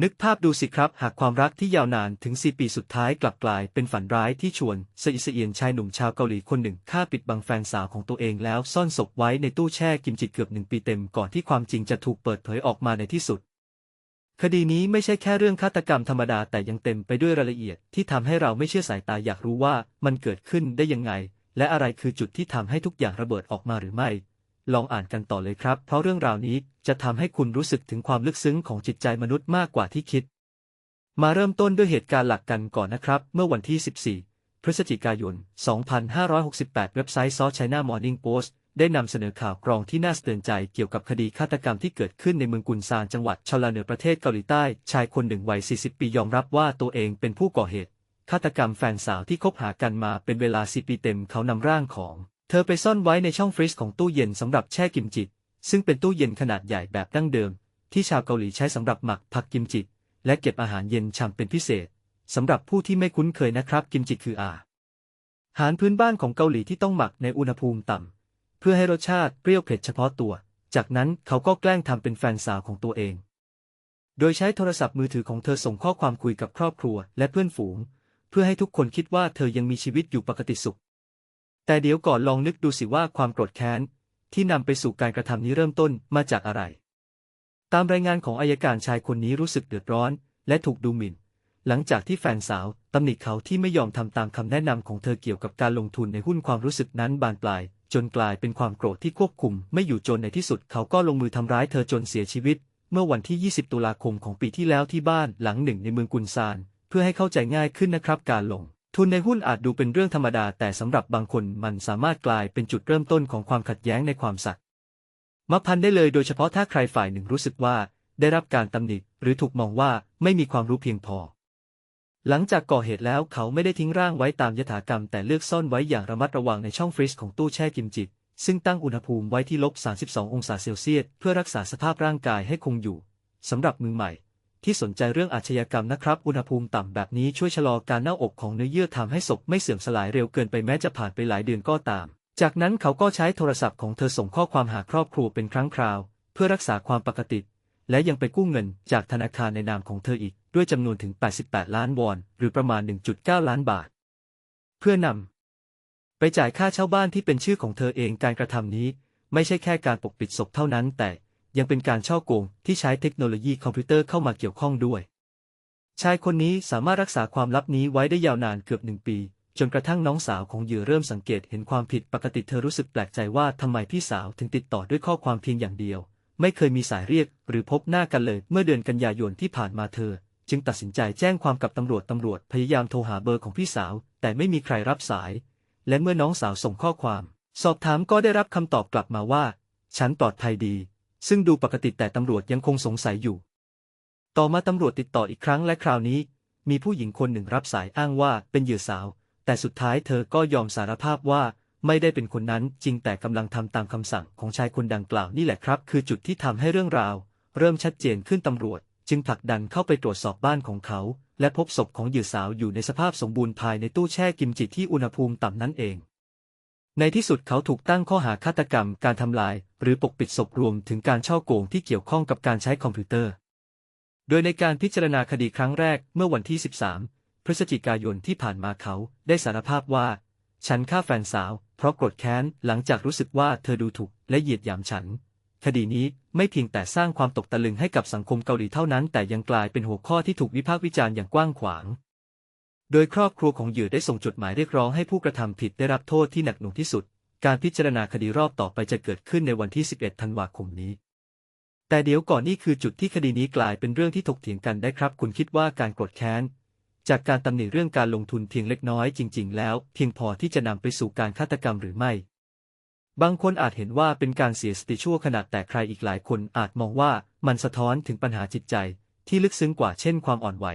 นึกภาพดูสิครับ หากความรักที่ยาวนานถึง 4 ปีสุดท้ายกลับกลายเป็นฝันร้ายที่ชวนสะอิสเอียนชายหนุ่มชาวเกาหลีคนหนึ่งฆ่าปิดบังแฟนสาวของตัวเองแล้วซ่อนศพไว้ในตู้แช่กิมจิเกือบหนึ่งปีเต็มก่อนที่ความจริงจะถูกเปิดเผยออกมาในที่สุด คดีนี้ไม่ใช่แค่เรื่องฆาตกรรมธรรมดาแต่ยังเต็มไปด้วยรายละเอียดที่ทำให้เราไม่เชื่อสายตาอยากรู้ว่ามันเกิดขึ้นได้ยังไง และอะไรคือจุดที่ทำให้ทุกอย่างระเบิดออกมาหรือไม่ ลองอ่านกันต่อเลยครับ เพราะเรื่องราวนี้จะทำให้คุณรู้สึกถึงความลึกซึ้งของจิตใจมนุษย์มากกว่าที่คิด มาเริ่มต้นด้วยเหตุการณ์หลักกันก่อนนะครับ เมื่อวันที่ 14 พฤศจิกายน 2568 เว็บไซต์ South China Morning Post ได้นำเสนอข่าวกรองที่น่าสะเตือนใจเกี่ยวกับคดีฆาตกรรมที่เกิดขึ้นในเมืองกุนซานจังหวัดชลาเหนือประเทศเกาหลีใต้ ชายคนหนึ่งวัย 40 ปียอมรับว่าตัวเองเป็นผู้ก่อเหตุฆาตกรรมแฟนสาวที่คบหากันมาเป็นเวลา 10 ปีเต็มเขานำร่างของ เธอไปซ่อนไว้ในช่องฟรีซของตู้เย็นสำหรับแช่กิมจิ ซึ่งเป็นตู้เย็นขนาดใหญ่แบบดั้งเดิม ที่ชาวเกาหลีใช้สำหรับหมักผักกิมจิ และเก็บอาหารเย็นฉ่ำเป็นพิเศษสำหรับผู้ที่ไม่คุ้นเคยนะครับกิมจิคืออาหารพื้นบ้านของเกาหลีที่ต้องหมักในอุณหภูมิต่ำเพื่อให้รสชาติเปรี้ยวเผ็ดเฉพาะตัว จากนั้นเขาก็แกล้งทำเป็นแฟนสาวของตัวเอง โดยใช้โทรศัพท์มือถือของเธอส่งข้อความคุยกับครอบครัวและเพื่อนฝูง เพื่อให้ทุกคนคิดว่าเธอยังมีชีวิตอยู่ปกติสุข แต่เดี๋ยวก่อนลองนึกดูสิว่าความโกรธแค้น ที่นำไปสู่การกระทำนี้เริ่มต้นมาจากอะไร ตามรายงานของอายการชายคนนี้รู้สึกเดือดร้อน และถูกดูหมิ่น หลังจากที่แฟนสาวตำหนิเขาที่ไม่ยอมทำตามคำแนะนำของเธอเกี่ยวกับการลงทุนในหุ้นความรู้สึกนั้นบานปลาย จนกลายเป็นความโกรธที่ควบคุม ไม่อยู่จนในที่สุดเขาก็ลงมือทำร้ายเธอจนเสียชีวิต เมื่อวันที่ 20 ตุลาคมของปีที่แล้วที่บ้านหลังหนึ่งในเมืองกุนซาน เพื่อให้เข้าใจง่ายขึ้นนะครับการลง ทุนในหุ้นอาจดูเป็นเรื่องธรรมดาแต่สำหรับบางคนมันสามารถกลายเป็นจุดเริ่มต้นของความขัดแย้งในความสัตย์มาพันได้เลยโดยเฉพาะถ้าใครฝ่ายหนึ่งรู้สึกว่า ได้รับการตำหนิหรือถูกมองว่าไม่มีความรู้เพียงพอ หลังจากก่อเหตุแล้วเขาไม่ได้ทิ้งร่างไว้ตามยถากรรม แต่เลือกซ่อนไว้อย่างระมัดระวังในช่องฟรีซของตู้แช่กิมจิซึ่งตั้งอุณหภูมิไว้ที่ลบ32 องศาเซลเซียสเพื่อรักษาสภาพร่างกายให้คงอยู่สำหรับมือใหม่ ที่สนใจเรื่องอาชญากรรมนะครับ อุณหภูมิต่ำแบบนี้ช่วยชะลอการเน่าอกของเนื้อเยื่อทำให้ศพไม่เสื่อมสลายเร็วเกินไปแม้จะผ่านไปหลายเดือนก็ตาม จากนั้นเขาก็ใช้โทรศัพท์ของเธอส่งข้อความหาครอบครัวเป็นครั้งคราว เพื่อรักษาความปกติ และยังไปกู้เงินจากธนาคารในนามของเธออีก ด้วยจำนวนถึง 88 ล้านวอน หรือประมาณ 1.9 ล้านบาท เพื่อนำไปจ่ายค่าเช่าบ้านที่เป็นชื่อของเธอเองการกระทำนี้ ไม่ใช่แค่การปกปิดศพเท่านั้น แต่ ยังเป็นการช่อโกงที่ใช้เทคโนโลยีคอมพิวเตอร์เข้ามาเกี่ยวข้องด้วย ชายคนนี้สามารถรักษาความลับนี้ไว้ได้ยาวนานเกือบหนึ่งปี จนกระทั่งน้องสาวของเหยื่อเริ่มสังเกตเห็นความผิดปกติเธอรู้สึกแปลกใจว่าทำไมพี่สาวถึงติดต่อด้วยข้อความเพียงอย่างเดียว ไม่เคยมีสายเรียกหรือพบหน้ากันเลย เมื่อเดือนกันยายนที่ผ่านมาเธอ จึงตัดสินใจแจ้งความกับตำรวจตำรวจพยายามโทรหาเบอร์ของพี่สาว แต่ไม่มีใครรับสาย และเมื่อน้องสาวส่งข้อความ สอบถามก็ได้รับคำตอบกลับมาว่า ฉันปลอดภัยดี ซึ่งดูปกติแต่ตำรวจยังคงสงสัยอยู่ ต่อมาตำรวจติดต่ออีกครั้งและคราวนี้ มีผู้หญิงคนหนึ่งรับสายอ้างว่าเป็นเหยื่อสาว แต่สุดท้ายเธอก็ยอมสารภาพว่าไม่ได้เป็นคนนั้นจริงแต่กำลังทำตามคำสั่งของชายคนดังกล่าวนี่แหละครับ คือจุดที่ทำให้เรื่องราว เริ่มชัดเจนขึ้นตำรวจ จึงผลักดันเข้าไปตรวจสอบบ้านของเขา และพบศพของเหยื่อสาวอยู่ในสภาพสมบูรณ์ภายในตู้แช่กิมจิที่อุณหภูมิต่ำนั่นเอง ในที่สุดเขาถูกตั้งข้อหาฆาตกรรม การทำลาย หรือปกปิดศพรวมถึงการช่อโกงที่เกี่ยวข้องกับการใช้คอมพิวเตอร์ โดยในการพิจารณาคดีครั้งแรกเมื่อวันที่ 13 พฤศจิกายนที่ผ่านมาเขาได้สารภาพว่า ฉันฆ่าแฟนสาว เพราะโกรธแค้นหลังจากรู้สึกว่าเธอดูถูกและเหยียดหยามฉัน คดีนี้ไม่เพียงแต่สร้างความตกตะลึงให้กับสังคมเกาหลีเท่านั้น แต่ยังกลายเป็นหัวข้อที่ถูกวิพากษ์วิจารณ์อย่างกว้างขวาง โดยครอบครัวของเหยื่อได้ส่งจดหมายเรียกร้องให้ผู้กระทำผิดได้รับโทษที่หนักหน่วงที่สุด การพิจารณาคดีรอบต่อไปจะเกิดขึ้นในวันที่ 11 ธันวาคมนี้ แต่เดี๋ยวก่อนนี่คือจุดที่คดีนี้กลายเป็นเรื่องที่ถกเถียงกันได้ครับ คุณคิดว่าการกรธแค้น จากการตำหนิเรื่องการลงทุนเพียงเล็กน้อยจริง ๆ แล้ว เพียงพอที่จะนำไปสู่การฆาตกรรมหรือไม่ บางคนอาจเห็นว่าเป็นการเสียสติชั่วขณะแต่ใครอีกหลายคนอาจมองว่ามันสะท้อนถึงปัญหาจิตใจ ที่ลึกซึ้งกว่าเช่นความอ่อนไหว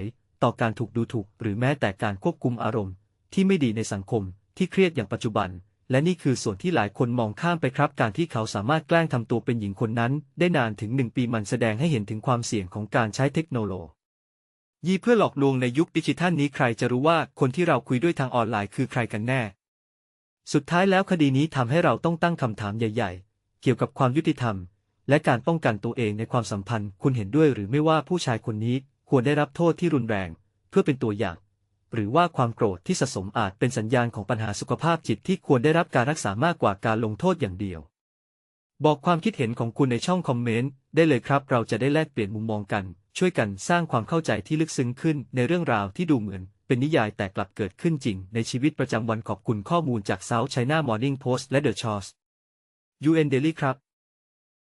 ต่อการถูกดูถูก หรือแม้แต่การควบคุมอารมณ์ ที่ไม่ดีในสังคมที่เครียดอย่างปัจจุบัน และนี่คือส่วนที่หลายคนมองข้ามไปครับ การที่เขาสามารถแกล้งทำตัวเป็นหญิงคนนั้น ได้นานถึงหนึ่งปีมันแสดงให้เห็นถึงความเสี่ยงของการใช้เทคโนโลยีเพื่อหลอกลวงในยุคดิจิทัลนี้ใครจะรู้ว่าคนที่เราคุยด้วยทางออนไลน์คือใครกันแน่ สุดท้ายแล้วคดีนี้ทำให้เราต้องตั้งคำถามใหญ่ ๆ เกี่ยวกับความยุติธรรม และการป้องกันตัวเองในความสัมพันธ์ คุณเห็นด้วยหรือไม่ว่าผู้ชายคนนี้ ควรได้รับโทษที่รุนแรง เพื่อเป็นตัวอย่าง หรือว่าความโกรธที่สะสมอาจเป็นสัญญาณของปัญหาสุขภาพจิตที่ควรได้รับการรักษามากกว่าการลงโทษอย่างเดียว บอกความคิดเห็นของคุณในช่องคอมเมนต์ได้เลยครับ เราจะได้แลกเปลี่ยนมุมมองกัน ช่วยกันสร้างความเข้าใจที่ลึกซึ้งขึ้นในเรื่องราวที่ดูเหมือนเป็นนิยายแต่กลับเกิดขึ้นจริง ในชีวิตประจำวันขอบคุณข้อมูลจาก South China Morning Post และ The Choice UN Daily ครับ